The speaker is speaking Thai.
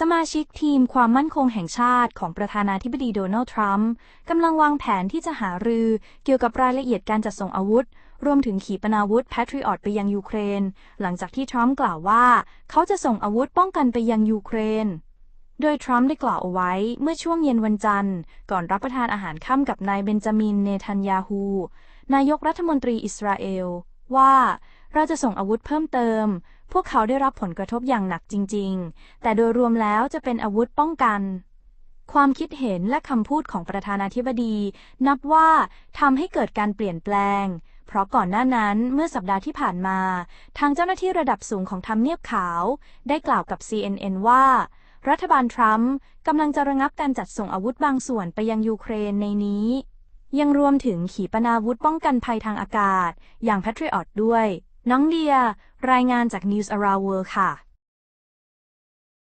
สมาชิกทีมความมั่นคงแห่งชาติของประธานาธิบดีโดนัลด์ทรัมป์กำลังวางแผนที่จะหารือเกี่ยวกับรายละเอียดการจัดส่งอาวุธ รวมถึงขีปนาวุธ Patriot ไปยังยูเครน หลังจากที่ทรัมป์กล่าวว่า เขาจะส่งอาวุธป้องกันไปยังยูเครน โดยทรัมป์ได้กล่าวเอาไว้เมื่อช่วงเย็นวันจันทร์ ก่อนรับประทานอาหารค่ำกับนายเบนจามินเนทันยาฮู นายกรัฐมนตรีอิสราเอล ว่า เราจะส่งอาวุธเพิ่มเติม พวกเขาได้รับผลกระทบอย่างหนักจริง ๆ แต่โดยรวมแล้วจะเป็นอาวุธป้องกัน ความคิดเห็นและคำพูดของประธานาธิบดี นับว่าทำให้เกิดการเปลี่ยนแปลง เพราะก่อนหน้านั้นเมื่อสัปดาห์ที่ผ่านมา ทางเจ้าหน้าที่ระดับสูงของทำเนียบขาว ได้กล่าวกับ CNN ว่า รัฐบาลทรัมป์กำลังจะระงับการจัดส่งอาวุธบางส่วนไปยังยูเครนในนี้ยังรวมถึงขีปนาวุธป้องกันภัยทางอากาศ อย่าง Patriot ด้วย น้องเดีย รายงานจาก News Around World ค่ะ